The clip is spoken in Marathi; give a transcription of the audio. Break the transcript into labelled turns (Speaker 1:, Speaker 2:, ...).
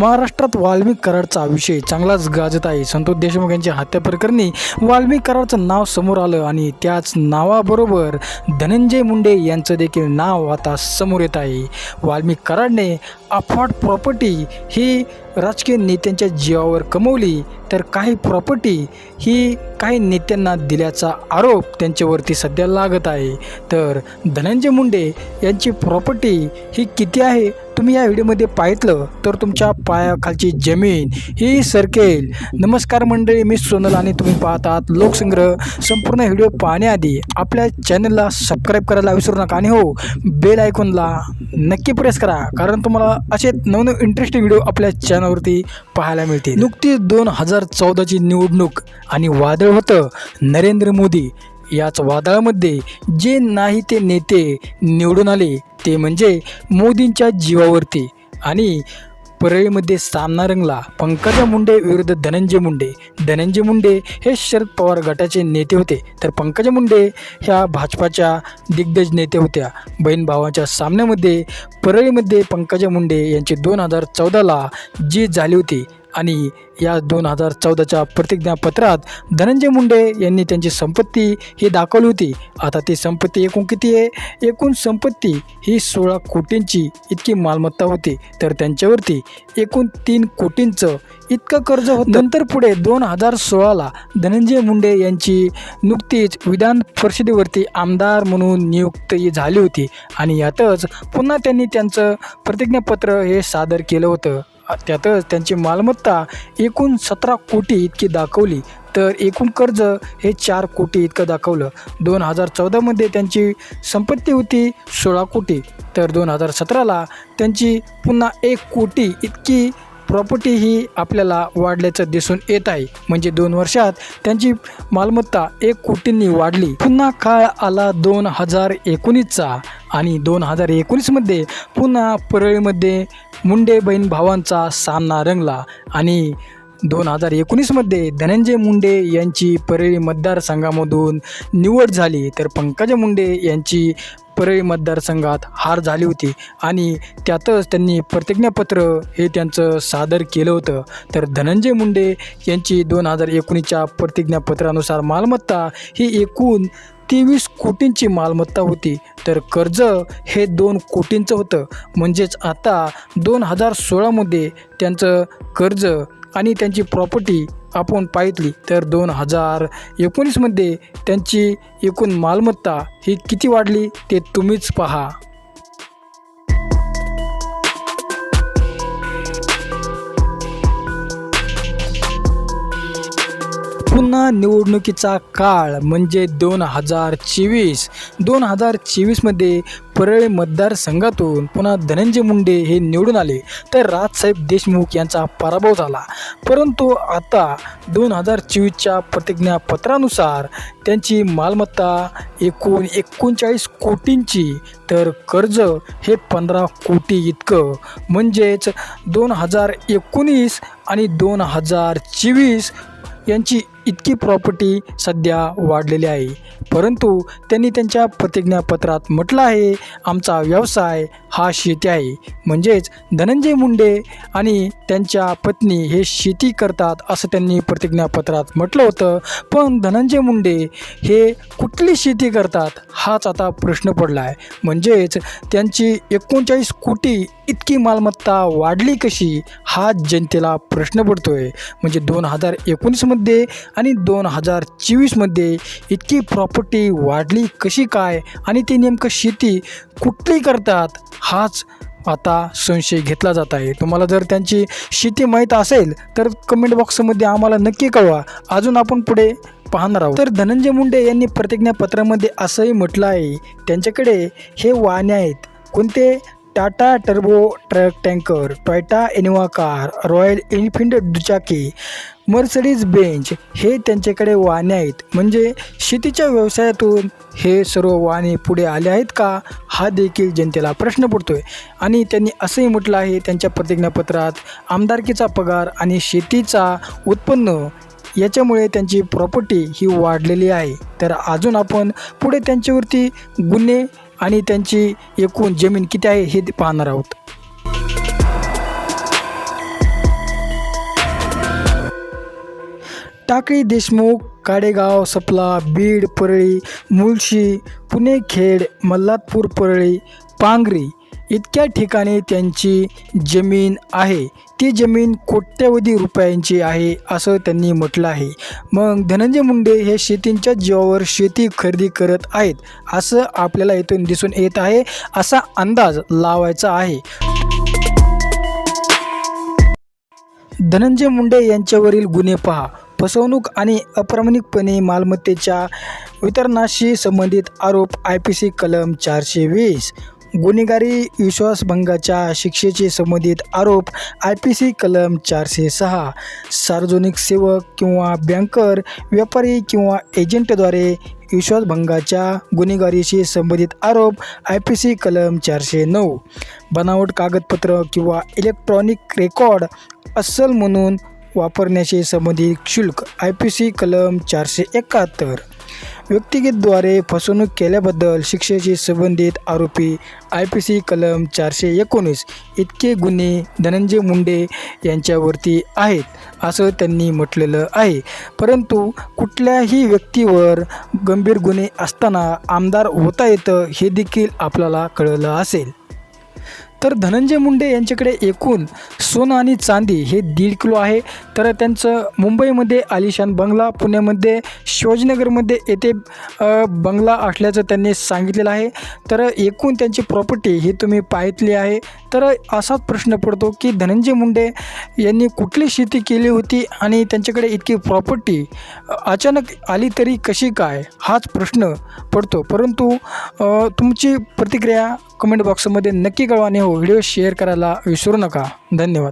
Speaker 1: महाराष्ट्रात वाल्मिक कराडचा विषय चांगलाच गाजत आहे. संतोष देशमुख यांच्या हत्याप्रकरणी वाल्मिक कराडचं नाव समोर आलं आणि त्याच नावाबरोबर धनंजय मुंडे यांचं देखील नाव आता समोर येत आहे. वाल्मिक कराडने अफाट प्रॉपर्टी ही राजकीय नेत्यांच्या जीवावर कमवली तर काही प्रॉपर्टी ही काही नेत्यांना दिल्याचा आरोप त्यांच्यावरती सध्या लागत आहे. तर धनंजय मुंडे यांची प्रॉपर्टी ही किती आहे? तुम्ही या व्हिडिओमध्ये पाहितलं तर तुमच्या पायाखालची जमीन ही सरकेल. नमस्कार मंडळी मी सोनल आणि तुम्ही पाहतात लोकसंग्रह. संपूर्ण व्हिडिओ पाहण्याआधी आपल्या चॅनलला सबस्क्राईब करायला विसरू नका आणि हो बेल आयकॉनला नक्की प्रेस करा कारण तुम्हाला असे नवनव इंटरेस्टिंग व्हिडिओ आपल्या चॅनलवरती पाहायला मिळतील. नुकतीच दोन हजार चौदाची निवडणूक आणि वादळ होतं. नरेंद्र मोदी याच वादळामध्ये जे नाही ते नेते निवडून आले. ते म्हणजे मोदींच्या जीवावरती. आणि परळीमध्ये सामना रंगला. पंकजा मुंडे विरुद्ध धनंजय मुंडे. धनंजय मुंडे हे शरद पवार गटाचे नेते होते. तर पंकजा मुंडे ह्या भाजपाच्या दिग्गज नेते होत्या. बहीण भावाच्या सामन्यामध्ये परळीमध्ये पंकजा मुंडे यांची दोन हजार चौदाला जीत झाली होती आणि या दोन हजार चौदाच्या प्रतिज्ञापत्रात धनंजय मुंडे यांनी त्यांची संपत्ती ही दाखवली होती. आता ती संपत्ती एकूण किती आहे? एकूण संपत्ती ही सोळा कोटींची इतकी मालमत्ता होती. तर त्यांच्यावरती एकूण तीन कोटींचं इतकं कर्ज होतं. नंतर पुढे दोन हजार सोळाला धनंजय मुंडे यांची नुकतीच विधान परिषदेवरती आमदार म्हणून नियुक्ती झाली होती. आणि यातच पुन्हा त्यांनी त्यांचं प्रतिज्ञापत्र हे सादर केलं होतं. त्यातच त्यांची मालमत्ता एकूण सतरा कोटी इतकी दाखवली. तर एकूण कर्ज हे चार कोटी इतकं दाखवलं. दोन हजार चौदामध्ये त्यांची संपत्ती होती सोळा कोटी. तर दोन हजार सतराला त्यांची पुन्हा एक कोटी इतकी प्रॉपर्टी ही आपल्याला वाढल्याचं दिसून येत आहे. म्हणजे दोन वर्षात त्यांची मालमत्ता एक कोटींनी वाढली. पुन्हा काळ आला दोन हजार एकोणीसचा. आणि दोन हजार एकोणीसमध्ये पुन्हा परळीमध्ये मुंडे बहीण भावांचा सामना रंगला. आणि दोन हजार एकोणीसमध्ये धनंजय मुंडे यांची परळी मतदारसंघामधून निवड झाली. तर पंकजा मुंडे यांची परळी मतदारसंघात हार झाली होती. आणि त्यातच त्यांनी प्रतिज्ञापत्र हे त्यांचं सादर केलं होतं. तर धनंजय मुंडे यांची दोन हजार एकोणीसच्या प्रतिज्ञापत्रानुसार मालमत्ता ही एकूण तेवीस कोटींची मालमत्ता होती. तर कर्ज हे दोन कोटींचं होतं. म्हणजेच आता दोन हजार सोळामध्ये त्यांचं कर्ज आणि त्यांची प्रॉपर्टी आपण पाहितली तर दोन हजार एकोणीसमध्ये त्यांची एकूण मालमत्ता ही किती वाढली ते तुम्हीच पहा. पुन्हा निवडणुकीचा काळ म्हणजे दोन हजार चोवीस. दोन हजार चोवीसमध्ये परळी मतदारसंघातून पुन्हा धनंजय मुंडे हे निवडून आले. तर राजसाहेब देशमुख यांचा पराभव झाला. परंतु आता दोन हजार चोवीसच्या प्रतिज्ञापत्रानुसार त्यांची मालमत्ता एकूण एकोणचाळीस कोटींची. तर कर्ज हे पंधरा कोटी इतकं. म्हणजेच दोन हजार एकोणीस आणि दोन हजार चोवीस यांची इतकी प्रॉपर्टी सध्या वाढलेली आहे. परंतु त्यांनी त्यांच्या प्रतिज्ञापत्रात म्हटलं आहे आमचा व्यवसाय हा शेती आहे. म्हणजेच धनंजय मुंडे आणि त्यांच्या पत्नी हे शेती करतात असं त्यांनी प्रतिज्ञापत्रात म्हटलं होतं. पण धनंजय मुंडे हे कुठली शेती करतात हाच आता प्रश्न पडला आहे म्हणजेच त्यांची एकोणचाळीस कोटी इतकी मालमत्ता वाढली कशी हा जनतेला प्रश्न पडतो आहे म्हणजे दोन हजार एकोणीसमध्ये आणि दोन हजार चोवीसमध्ये इतकी प्रॉपर्टी वाढली कशी काय? आणि ते नेमकं शेती कुठली करतात? हाच आता संशय घेतला जात आहे. तुम्हाला जर त्यांची शेती माहीत असेल तर कमेंट बॉक्समध्ये आम्हाला नक्की कळवा. अजून आपण पुढे पाहणार आहोत. तर धनंजय मुंडे यांनी प्रतिज्ञापत्रामध्ये असंही म्हटलं आहे. त्यांच्याकडे हे वाहने आहेत. कोणते? Tata turbo truck tanker Toyota Innova car Royal Enfield दुचाकी मर्सडीज बेंच हे त्यांच्याकडे वाहने आहेत. म्हणजे शेतीच्या व्यवसायातून हे सर्व वाहने पुढे आले आहेत का? हा देखील जनतेला प्रश्न पडतो आहे आणि त्यांनी असंही म्हटलं आहे त्यांच्या प्रतिज्ञापत्रात आमदारकीचा पगार आणि शेतीचा उत्पन्न याच्यामुळे त्यांची प्रॉपर्टी ही वाढलेली आहे. तर अजून आपण पुढे त्यांच्यावरती गुन्हे आणि त्यांची एकूण जमीन किती आहे हे पाहणार आहोत. टाकळी देशमुख काडेगाव सपला बीड परळी मुळशी पुणे खेड मल्हारपूर परळी पांगरी इतक्या ठिकाणी त्यांची जमीन आहे. ती जमीन कोट्यवधी रुपयांची आहे असं त्यांनी म्हटलं आहे. मग धनंजय मुंडे हे शेतींच्या जीवावर शेती खरेदी करत आहेत असं आपल्याला इथून दिसून येत आहे असा अंदाज लावायचा आहे. धनंजय मुंडे यांच्यावरील गुन्हे पहा. फसवणूक आणि अप्रामाणिकपणे मालमत्तेच्या वितरणाशी संबंधित आरोप आय पी सी कलम चारशे वीस. गुन्हेगारी विश्वासभंगाच्या शिक्षेशी संबंधित आरोप आय पी सी कलम चारशे सहा. सार्वजनिक सेवक किंवा बँकर व्यापारी किंवा एजंटद्वारे विश्वासभंगाच्या गुन्हेगारीशी संबंधित आरोप आय पी सी कलम चारशे नऊ. बनावट कागदपत्र किंवा इलेक्ट्रॉनिक रेकॉर्ड अस्सल म्हणून वापरण्याशी संबंधित शुल्क आय पी सी कलम चारशे एकाहत्तर. व्यक्तिगतद्वारे फसवणूक केल्याबद्दल शिक्षेशी संबंधित आरोपी आय पी सी कलम चारशे एकोणीस इतके गुन्हे धनंजय मुंडे यांच्यावरती आहेत असं त्यांनी म्हटलेलं आहे. परंतु कुठल्याही व्यक्तीवर गंभीर गुन्हे असताना आमदार होता येतं हे देखील आपल्याला कळलं असेल. तर धनंजय मुंडे यांच्याकडे एकूण सोनं आणि चांदी हे दीड किलो आहे. तर त्यांचं मुंबईमध्ये आलिशान बंगला पुण्यामध्ये शिवाजीनगरमध्ये येथे बंगला असल्याचं त्यांनी सांगितलेलं आहे. तर एकूण त्यांची प्रॉपर्टी ही तुम्ही पाहितली आहे. तर असाच प्रश्न पडतो की धनंजय मुंडे यांनी कुठली शेती केली होती आणि त्यांच्याकडे इतकी प्रॉपर्टी अचानक आली तरी कशी काय? हाच प्रश्न पडतो. परंतु तुमची प्रतिक्रिया कमेंट बॉक्समध्ये नक्की कळवा आणि हो व्हिडिओ शेअर करायला विसरू नका. धन्यवाद.